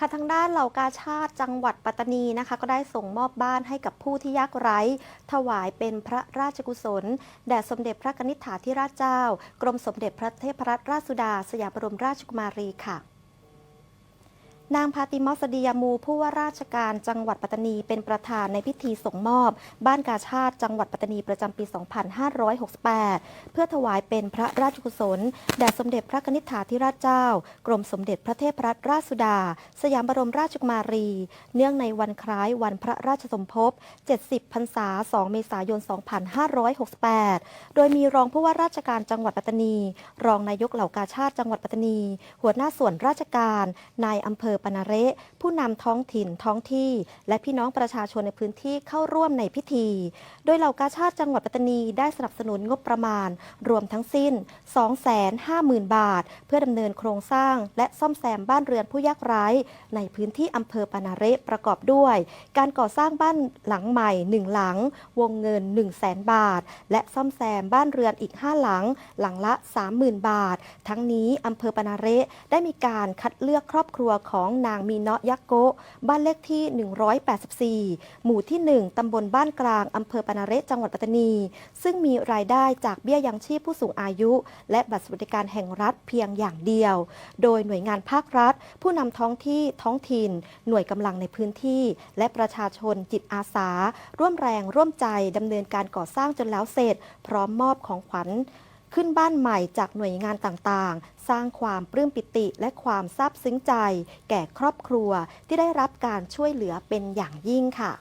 ค่ะทางด้านเหล่ากาชาติจังหวัดปัตตานีนะคะ ก็ได้ส่งมอบบ้านให้กับผู้ที่ยากไร้ ถวายเป็นพระราชกุศล แด่สมเด็จพระนิษฐาธิราชเจ้า กรมสมเด็จพระเทพรัตนราชสุดา สยามบรมราชกุมารีค่ะ นางพาติมอสดียามูผู้ว่าราชการจังหวัดปัตตานีเป็นประธานในพิธีส่งมอบ บ้านกาชาติจังหวัดปัตตานีประจำปี 2568 เพื่อถวายเป็นพระราชกุศล แด่สมเด็จพระนิษฐาธิราชเจ้า กรมสมเด็จพระเทพรัตนราชสุดา สยามบรมราชกุมารี เนื่องในวันคล้ายวันพระราชสมภพ 70 พรรษา 2 เมษายน 2568 โดยมีรองผู้ว่าราชการจังหวัดปัตตานี รองนายกเหล่ากาชาติจังหวัดปัตตานี หัวหน้าส่วนราชการนายอำเภอปนาเระผู้นำท้องถิ่นท้องที่ และพี่น้องประชาชนในพื้นที่เข้าร่วมในพิธี โดยเหล่ากาชาติจังหวัดปัตตานีได้สนับสนุนงบประมาณ รวมทั้งสิ้น 250,000 บาท เพื่อดำเนินโครงสร้าง และซ่อมแซมบ้านเรือนผู้ยากไร้ในพื้นที่อำเภอปนาเระประกอบด้วย การก่อสร้างบ้านหลังใหม่ 1 หลัง วงเงิน 1 0 0 0 0แบาท และซ่อมแซมบ้านเรือนอีก 5 หลัง หลังละ 30,000 บาท ทั้งนี้อำเภอปนาเระได้มีการคัดเลือกครอบครัวของนางมีเนาะยักโกะบ้านเลขที่ 184 หมู่ที่ 1 ตำบลบ้านกลาง อำเภอปนาเระจังหวัดปัตตานี ซึ่งมีรายได้จากเบี้ยยังชีพผู้สูงอายุ และบัตรสวัสดิการแห่งรัฐเพียงอย่างเดียว โดยหน่วยงานภาครัฐ ผู้นำท้องที่ท้องถิ่น หน่วยกำลังในพื้นที่ และประชาชนจิตอาสา ร่วมแรงร่วมใจดำเนินการก่อสร้างจนแล้วเสร็จ พร้อมมอบของขวัญ ขึ้นบ้านใหม่จากหน่วยงานต่างๆ สร้างความปลื้มปิติและความซาบซึ้งใจ แก่ครอบครัวที่ได้รับการช่วยเหลือเป็นอย่างยิ่งค่ะ